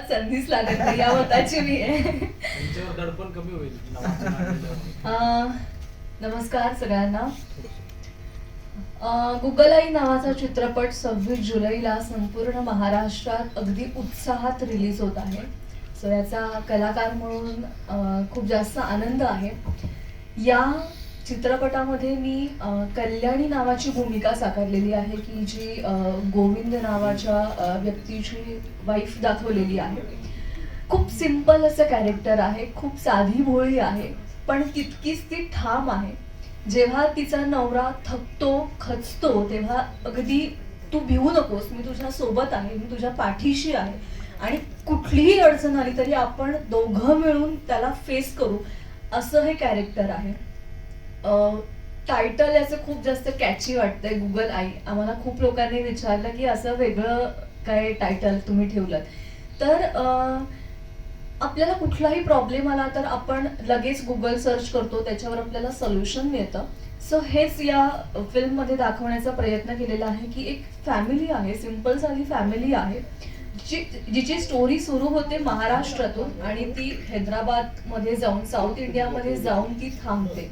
संधीच लागत नाही. या मताची मी आहे. त्यांच्यावर दडपण कमी होईल. नावाचं नाव दिल्यावर. अं, नमस्कार सगळ्यांना. अं, गुगल आई नावाचा चित्रपट सव्वीस जुलैला संपूर्ण महाराष्ट्रात अगदी उत्साहात रिलीज होत आहे. सो याचा कलाकार म्हणून अं, खूप जास्त आनंद आहे. या चित्रपटामध्ये मी कल्याणी नावाची भूमिका साकारलेली आहे की जी गोविंद नावाच्या व्यक्तीची वाईफ दाखवलेली आहे. खूप सिंपल असं कॅरेक्टर आहे खूप साधी भोळी आहे पण तितकीच ती ठाम आहे. जेव्हा तिचा नवरा थकतो खचतो तेव्हा अगदी तू भिवू नकोस मी तुझ्या सोबत आहे मी तुझ्या पाठीशी आहे आणि कुठलीही अडचण आली तरी आपण दोघं मिळून त्याला फेस करू असं हे कॅरेक्टर आहे. टायटल याचं खूप जास्त कॅची वाटतंय गुगल आई. आम्हाला खूप लोकांनी विचारलं की असं वेगळं काय टायटल तुम्ही ठेवलं तर आपल्याला कुठलाही प्रॉब्लेम आला तर आपण लगेच गुगल सर्च करतो त्याच्यावर आपल्याला सोल्युशन मिळतं. सो हेच या फिल्ममध्ये दाखवण्याचा प्रयत्न केलेला आहे की एक फॅमिली आहे सिंपल साधी फॅमिली आहे जी जिची स्टोरी सुरू होते महाराष्ट्रातून आणि ती हैदराबादमध्ये जाऊन साऊथ इंडियामध्ये जाऊन ती थांबते.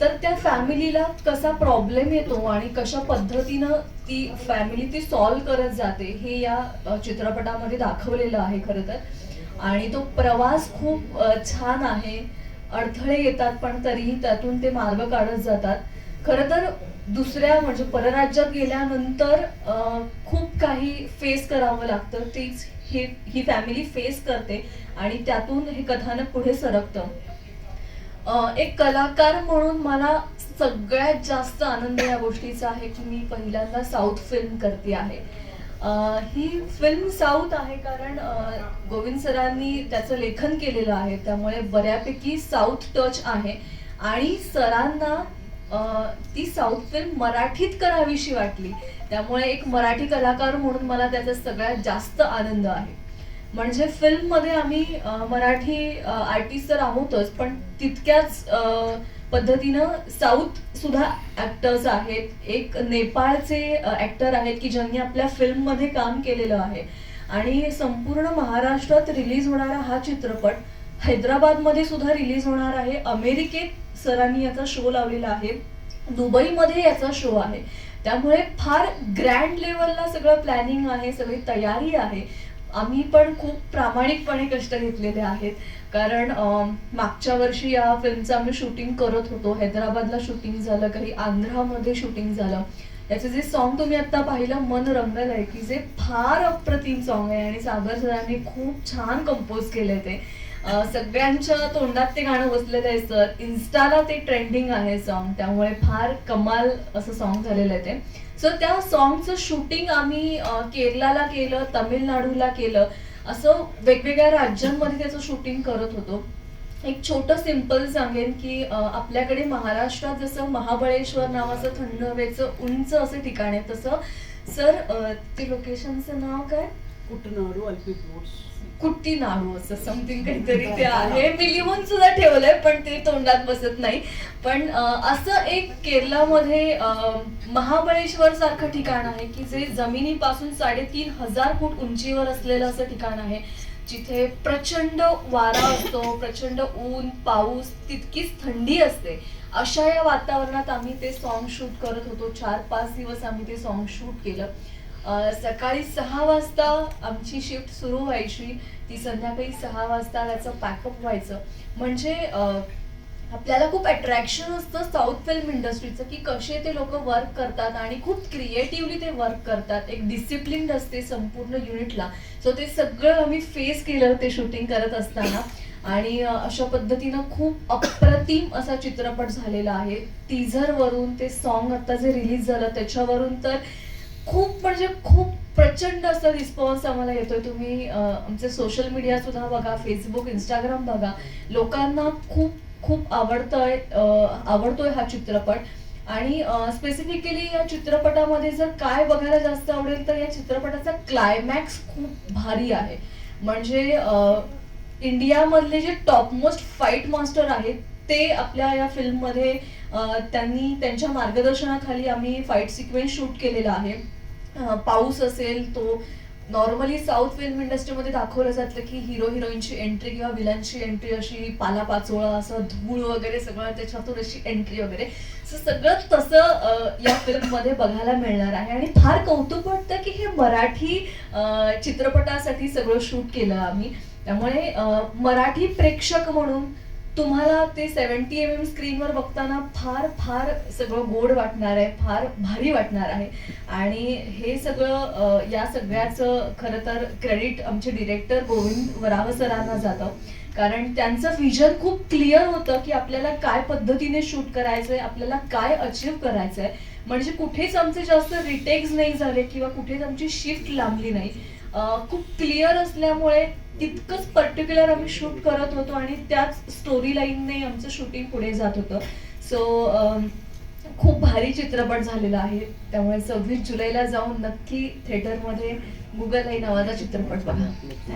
तर त्या फॅमिलीला कसा प्रॉब्लेम येतो आणि कशा पद्धतीनं ती फॅमिली ती सॉल्व्ह करत जाते हे या चित्रपटामध्ये दाखवलेलं आहे खरं तर. आणि तो प्रवास खूप छान आहे. अडथळे येतात पण तरीही त्यातून ते मार्ग काढत जातात. खरं तर दुसऱ्या म्हणजे परराज्यात गेल्यानंतर खूप काही फेस करावं लागतं. तीच हे ही फॅमिली फेस करते आणि त्यातून हे कथानक पुढे सरकतं. एक कलाकार म्हणून मला सगळ्यात जास्त आनंद या गोष्टीचा आहे की मी पहिल्यांदा साऊथ फिल्म करते आहे. ही फिल्म साऊथ आहे कारण गोविंद सरांनी त्याचं लेखन केलेलं आहे. त्यामुळे बऱ्यापैकी साऊथ टच आहे. आणि सरांना ती साऊथ फिल्म मराठीत करावीशी वाटली. त्यामुळे एक मराठी कलाकार म्हणून मला त्याचा सगळ्यात जास्त आनंद आहे. म्हणजे फिल्ममध्ये आम्ही मराठी आर्टिस्ट तर आहोतच पण तितक्याच पद्धतीनं साऊथ सुद्धा ऍक्टर्स आहेत. एक नेपाळचे ऍक्टर आहेत की ज्यांनी आपल्या फिल्ममध्ये काम केलेलं आहे. आणि संपूर्ण महाराष्ट्रात रिलीज होणारा हा चित्रपट हैदराबादमध्ये सुद्धा रिलीज होणार आहे. अमेरिकेत सरांनी याचा शो लावलेला आहे. दुबईमध्ये याचा शो आहे. त्यामुळे फार ग्रँड लेवलला सगळं प्लॅनिंग आहे सगळी तयारी आहे. आम्ही पण खूप प्रामाणिकपणे कष्ट घेतलेले आहेत. कारण मागच्या वर्षी या फिल्मचं आम्ही शूटिंग करत होतो. हैदराबादला शूटिंग झालं काही आंध्रामध्ये शूटिंग झालं. याचं जे सॉन्ग तुम्ही आता पाहिलं मन रंगल आहे की जे फार अप्रतिम सॉन्ग आहे. आणि सागर सरांनी खूप छान कंपोज केले ते. सगळ्यांच्या तोंडात ते गाणं बसलेलं आहे सर इन्स्टाला ते ट्रेंडिंग आहे सॉन्ग त्यामुळे फार कमाल असं सॉन्ग झालेलं आहे ते. सो त्या सॉन्गचं शूटिंग आम्ही केरलाला केलं तमिळनाडूला केलं. असं वेगवेगळ्या राज्यांमध्ये त्याचं शूटिंग करत होतो. एक छोटं सिंपल सांगेन की आपल्याकडे महाराष्ट्रात जसं महाबळेश्वर नावाचं थंड हवेचं उंच असं ठिकाण आहे तसं. सर ते लोकेशनचं नाव काय? कुटनाडू अल्पी कुट्टी नाडू असं समथिंग काहीतरी ते आहे. मी लिहून सुद्धा ठेवलंय पण ते तोंडात बसत नाही. पण असं एक केरलामध्ये महाबळेश्वर सारखं ठिकाण आहे की जे जमिनीपासून साडेतीन हजार फूट उंचीवर असलेलं असं ठिकाण आहे जिथे प्रचंड वारा असतो प्रचंड ऊन पाऊस तितकीच थंडी असते. अशा या वातावरणात आम्ही ते सॉन्ग शूट करत होतो. चार पाच दिवस आम्ही ते सॉन्ग शूट केलं. सकाळी सहा वाजता आमची शिफ्ट सुरू व्हायची. ती संध्याकाळी सहा वाजता त्याचं पॅकअप व्हायचं. म्हणजे आपल्याला खूप अट्रॅक्शन असतं साऊथ फिल्म इंडस्ट्रीचं की कसे ते लोक वर्क करतात आणि खूप क्रिएटिव्हली ते वर्क करतात. एक डिसिप्लिन असते संपूर्ण युनिटला सो ते सगळं आम्ही फेस केलं ते शूटिंग करत असताना. आणि अशा पद्धतीनं खूप अप्रतिम असा चित्रपट झालेला आहे. टीझरवरून ते सॉन्ग आता जे रिलीज झालं त्याच्यावरून तर खूप म्हणजे खूप प्रचंड असा रिस्पॉन्स आम्हाला येतोय. तुम्ही आमचे सोशल मीडिया सुद्धा बघा फेसबुक इंस्टाग्राम बघा. लोकांना खूप खूप आवडतोय आवडतोय हा चित्रपट. आणि स्पेसिफिकली या चित्रपटामध्ये जर काय बघायला जास्त आवडेल तर या चित्रपटाचा क्लायमॅक्स खूप भारी आहे. म्हणजे इंडियामधले जे टॉप मोस्ट फाईट मास्टर आहेत ते आपल्या या फिल्ममध्ये त्यांनी त्यांच्या मार्गदर्शनाखाली आम्ही फाईट सिक्वेन्स शूट केलेला आहे. पाऊस असेल तो नॉर्मली साऊथ फिल्म इंडस्ट्रीमध्ये दाखवलं जातं की हिरो हिरोईनची एंट्री किंवा विलनची एंट्री अशी पालापाचोळा असं धूळ वगैरे सगळं त्याच्यातून अशी एंट्री वगैरे. सो सगळं तसं या फिल्ममध्ये बघायला मिळणार आहे. आणि फार कौतुक वाटतं की हे मराठी चित्रपटासाठी सगळं शूट केलं आम्ही. त्यामुळे मराठी प्रेक्षक म्हणून तुम्हाला ते सेव्हन्टी एम एम स्क्रीनवर बघताना फार फार सगळं गोड वाटणार आहे फार भारी वाटणार आहे. आणि हे सगळं या सगळ्याचं खरं तर क्रेडिट आमचे डिरेक्टर गोविंद वराव सरांना जातं. कारण त्यांचं व्हिजन खूप क्लिअर होतं की आपल्याला काय पद्धतीने शूट करायचंय आपल्याला काय अचीव करायचंय. म्हणजे कुठेच आमचे जास्त रिटेक्स नाही झाले किंवा कुठेच आमची शिफ्ट लांबली नाही. खूप क्लिअर असल्यामुळे तितकंच पर्टिक्युलर आम्ही शूट करत होतो आणि त्याच स्टोरी लाईनने आमचं शूटिंग पुढे जात होतं. सो खूप भारी चित्रपट झालेला आहे. त्यामुळे सव्वीस जुलैला जाऊन नक्की थिएटरमध्ये गुगल आई नावाचा चित्रपट बघा. थँक्यू